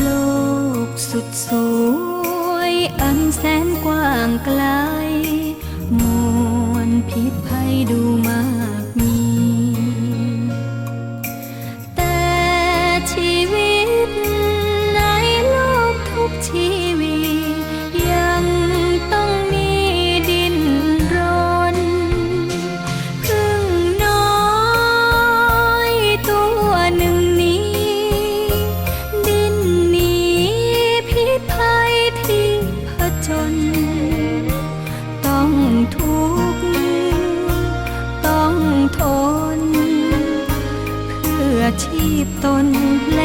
โลกสุดสูง ชีพตนแล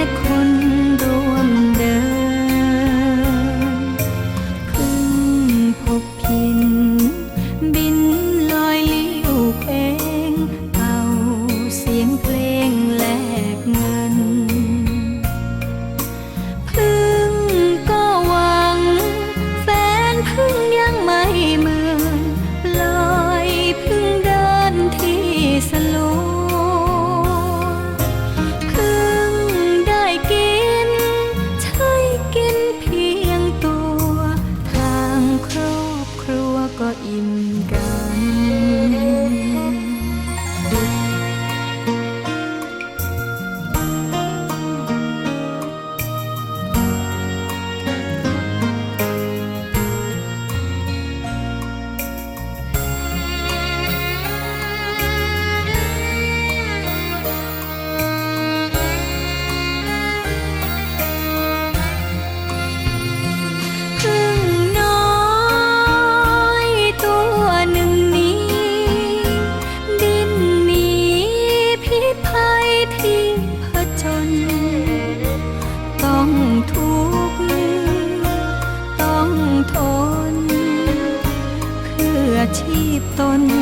ชีพตน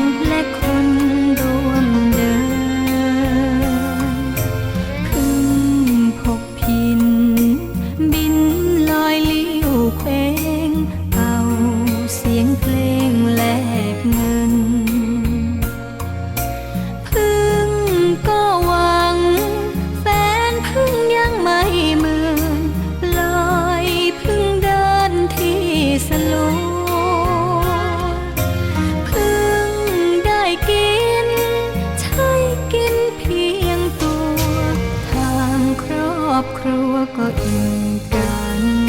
อบครัวก็อิ่มกัน